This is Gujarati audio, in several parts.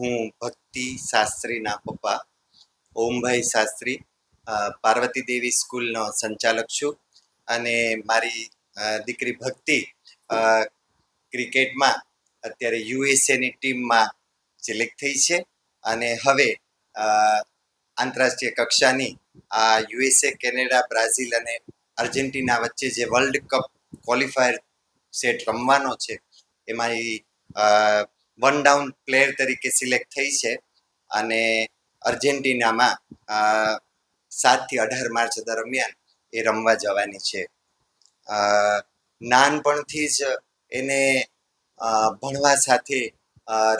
હું ભક્તિ શાસ્ત્રીના પપ્પા, ઓમભાઈ શાસ્ત્રી પાર્વતી દેવી સ્કૂલનો સંચાલક છું અને મારી દીકરી ભક્તિ ક્રિકેટમાં અત્યારે યુએસએની ટીમમાં સિલેક્ટ થઈ છે અને હવે આંતરરાષ્ટ્રીય કક્ષાની આ યુએસએ, કેનેડા, બ્રાઝિલ અને અર્જેન્ટિના વચ્ચે જે વર્લ્ડ કપ ક્વોલિફાયર સેટ રમવાનો છે, એમાં વન ડાઉન પ્લેયર તરીકે સિલેક્ટ થઈ છે અને અર્જેન્ટિનામાં સાતથી અઢાર માર્ચ દરમિયાન એ રમવા જવાની છે. નાનપણથી જ એને ભણવા સાથે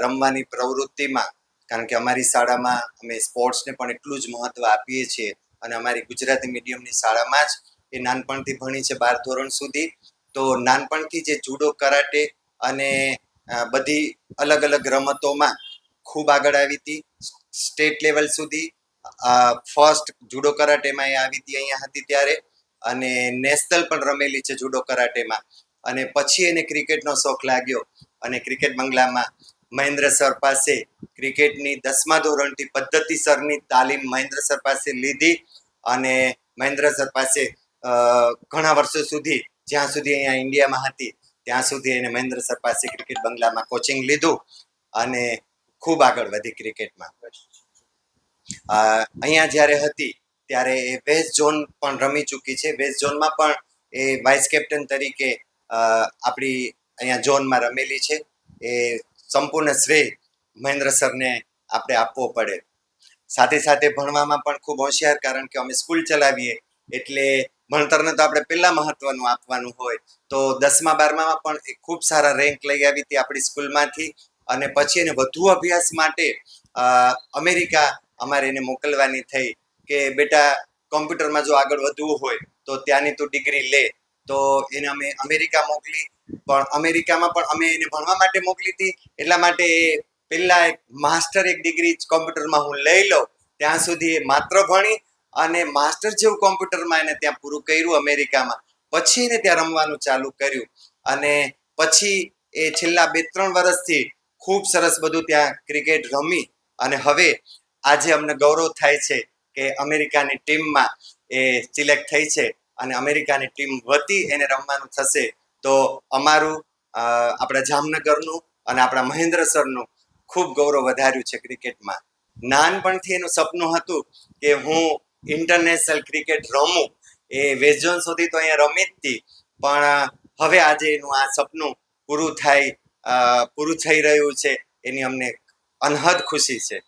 રમવાની પ્રવૃત્તિમાં, કારણ કે અમારી શાળામાં અમે સ્પોર્ટ્સને પણ એટલું જ મહત્ત્વ આપીએ છીએ અને અમારી ગુજરાતી મીડિયમની શાળામાં જ એ નાનપણથી ભણી છે બાર ધોરણ સુધી, તો નાનપણથી જે જુડો કરાટે અને બધી અલગ અલગ રમતોમાં ખૂબ આગળ આવી હતી. સ્ટેટ લેવલ સુધી ફર્સ્ટ જુડો કરાટેમાં એ આવી હતી અહીંયા હતી ત્યારે અને નેશનલ પણ રમેલી છે જુડો કરાટેમાં. અને પછી એને ક્રિકેટનો શોખ લાગ્યો અને ક્રિકેટ બંગલામાં મહેન્દ્ર સર પાસે ક્રિકેટની દસમા ધોરણથી પદ્ધતિસરની તાલીમ મહેન્દ્ર સર પાસે લીધી અને મહેન્દ્ર સર પાસે ઘણા વર્ષો સુધી, જ્યાં સુધી અહીંયા ઇન્ડિયામાં હતી ત્યાં સુધી એને મહેન્દ્ર સર પાસે ક્રિકેટ બંગલામાં કોચિંગ લીધું અને ખૂબ આગળ વધી ક્રિકેટમાં અહીંયા જ્યારે હતી ત્યારે એ વેસ્ટ ઝોન પણ રમી ચૂકી છે. વેસ્ટ ઝોનમાં પણ એ વાઇસ કેપ્ટન તરીકે આપણી અહીંયા ઝોનમાં રમેલી છે. એ સંપૂર્ણ શ્રેય મહેન્દ્ર સરને આપણે આપવો પડે. સાથે સાથે ભણવામાં પણ ખૂબ હોશિયાર કારણ કે અમે સ્કૂલ ચલાવીએ એટલે ભણતરને તો આપણે પહેલા મહત્વનું આપવાનું હોય. તો દસમા, બારમામાં પણ એ ખૂબ સારા રેન્ક લઈ આવી હતી આપણી સ્કૂલમાંથી. અને પછી એને વધુ અભ્યાસ માટે અમેરિકા અમારે એને મોકલવાની થઈ કે બેટા કોમ્પ્યુટરમાં જો આગળ વધવું હોય, તો ત્યાંની તું ડિગ્રી લે. તો એને અમે અમેરિકા મોકલી. પણ અમેરિકામાં પણ અમે એને ભણવા માટે મોકલી હતી. એટલા માટે એ પહેલાં એક માસ્ટર એક ડિગ્રી કોમ્પ્યુટરમાં હું લઈ લઉં. ત્યાં સુધી એ માત્ર ભણી અને માસ્ટર જેવું કોમ્પ્યુટરમાં એને ત્યાં પૂરું કર્યું અમેરિકામાં. પછી એને ત્યાં રમવાનું ચાલુ કર્યું. અને પછી એ છેલ્લા બે ત્રણ વર્ષથી ખૂબ સરસ બધું ત્યાં ક્રિકેટ રમી. અને હવે આજે અમને ગૌરવ થાય છે કે અમેરિકાની ટીમમાં એ સિલેક્ટ થઈ છે અને અમેરિકાની ટીમ વતી એને રમવાનું થશે. તો અમારું આપણા જામનગરનું અને આપણા મહેન્દ્ર સરનું ખૂબ ગૌરવ વધાર્યું છે ક્રિકેટમાં. નાનપણથી એનું સપનું હતું કે હું ઇન્ટરનેશનલ ક્રિકેટ રમું એ વેસ્ટ ઝોન સુધી તો અહીંયા રમી જ હતી પણ હવે આજે એનું આ સપનું પૂરું થાય પૂરું થઈ રહ્યું છે. એની અમને અનહદ ખુશી છે.